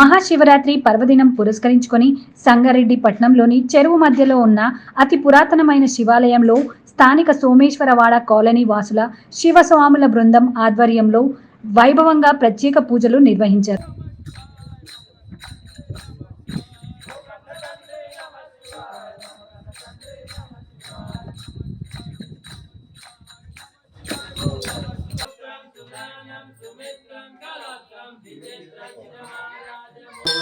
మహాశివరాత్రి పర్వదినం పురస్కరించుకొని సంగారెడ్డి పట్నంలోని చెరువు మధ్యలో ఉన్న అతి పురాతనమైన శివాలయంలో స్థానిక సోమేశ్వరవాడ కాలనీ వాసుల శివస్వాముల బృందం ఆధ్వర్యంలో వైభవంగా ప్రత్యేక పూజలు నిర్వహించారు.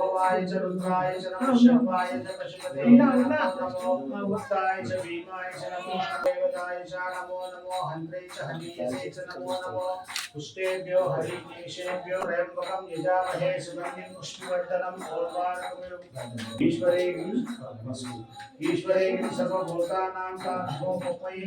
भवाय च रुद्राय च नमः शिवाय च पशुपते नमो उत्ताय च भीमाय च नमो देवताय च नमो नमो हन्त्रे च हनीये च नमो नमो पुष्टेभ्यो हरिकेशेभ्यो त्र्यम्बकं यजामहे सुगन्धिं पुष्टिवर्धनम् ओर्वारुकमिव ईश्वरे ईश्वरे सर्वभूतानां कामो मुक्मये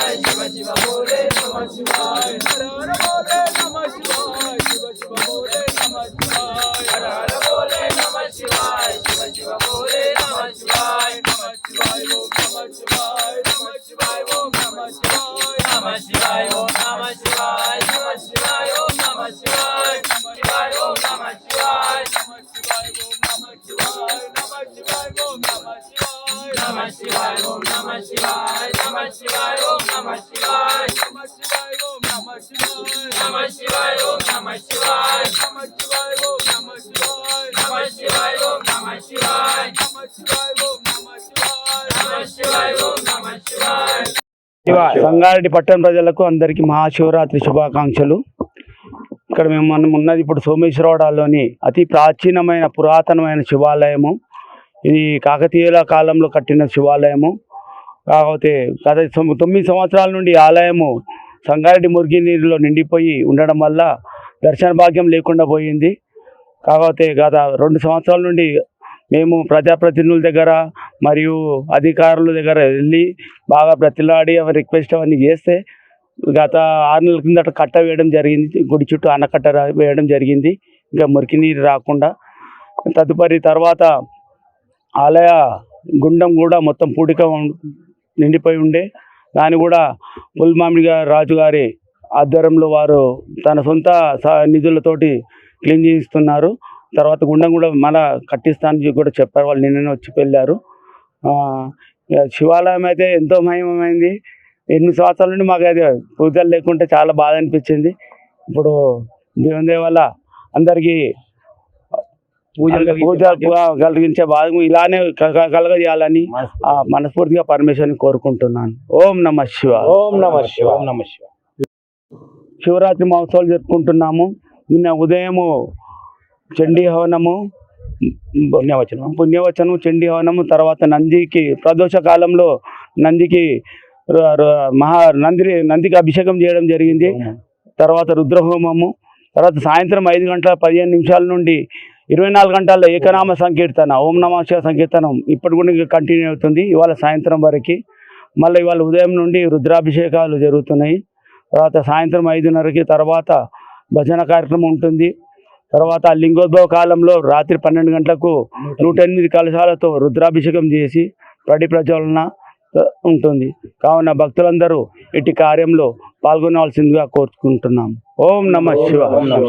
సంగారెడ్డి పట్టణ ప్రజలకు అందరికీ మహాశివరాత్రి శుభాకాంక్షలు ఇక్కడ మేము మనం ఉన్నది ఇప్పుడు సోమేశ్వరవాడలోని అతి ప్రాచీనమైన పురాతనమైన శివాలయము. ఇది కాకతీయుల కాలంలో కట్టిన శివాలయము. కాకపోతే గత తొమ్మిది సంవత్సరాల నుండి ఆలయము సంగారెడ్డి మురిగి నీరులో నిండిపోయి ఉండడం వల్ల దర్శన భాగ్యం లేకుండా పోయింది. కాకపోతే గత రెండు సంవత్సరాల నుండి మేము ప్రజాప్రతినిధుల దగ్గర మరియు అధికారుల దగ్గర వెళ్ళి బాగా ప్రతిలాడి రిక్వెస్ట్ అవన్నీ చేస్తే గత ఆరు నెలల కిందట కట్ట వేయడం జరిగింది. గుడి చుట్టూ ఆనకట్ట వేయడం జరిగింది. ఇంకా మురికి నీరు రాకుండా తదుపరి తర్వాత ఆలయ గుండం కూడా మొత్తం పూడిక నిండిపోయి ఉండే. దాన్ని కూడా పుల్మామిడి గారు రాజు గారి ఆధ్వర్యంలో వారు తన సొంత నిధులతోటి క్లీన్ చేయిస్తున్నారు. తర్వాత గుండం కూడా మళ్ళా కట్టిస్తానని కూడా చెప్పారు. వాళ్ళు నిన్ననే వచ్చి వెళ్ళారు. ఇక శివాలయం అయితే ఎంతో మహిమమైంది. ఎనిమిది సంవత్సరాల నుండి మాకు అది పూజలు లేకుంటే చాలా బాధ అనిపించింది. ఇప్పుడు దేవుని దయ వల్ల అందరికీ పూజ పూజ కలిగించే భాగం ఇలానే కలగజేయాలని మనస్ఫూర్తిగా పరమేశ్వరుని కోరుకుంటున్నాను. ఓం నమ శివ. ఓం నమ శివ. ఓం నమ శివ. శివరాత్రి మహోత్సవాలు జరుపుకుంటున్నాము. నిన్న ఉదయము చండీ హవనము పుణ్యవచనం. పుణ్యవచనం చండీ హవనము తర్వాత నందికి ప్రదోష కాలంలో నందికి మహా నంది నందికి అభిషేకం చేయడం జరిగింది. తర్వాత రుద్రహోమము తర్వాత సాయంత్రం ఐదు గంటల పదిహేను నిమిషాల నుండి ఇరవై నాలుగు గంటల ఏకనామ సంకీర్తన ఓం నమ శివ సంకీర్తనం ఇప్పటి కూడా కంటిన్యూ అవుతుంది. ఇవాళ సాయంత్రం వరకు మళ్ళీ ఇవాళ ఉదయం నుండి రుద్రాభిషేకాలు జరుగుతున్నాయి. తర్వాత సాయంత్రం ఐదున్నరకి తర్వాత భజన కార్యక్రమం ఉంటుంది. తర్వాత లింగోద్భవ కాలంలో రాత్రి పన్నెండు గంటలకు నూట ఎనిమిది. కలశాలతో రుద్రాభిషేకం చేసి ప్రడి ప్రజ్వలన ఉంటుంది. కావున భక్తులందరూ ఇటు కార్యంలో పాల్గొనవలసిందిగా కోరుకుంటున్నాం. ఓం నమ శివ నమ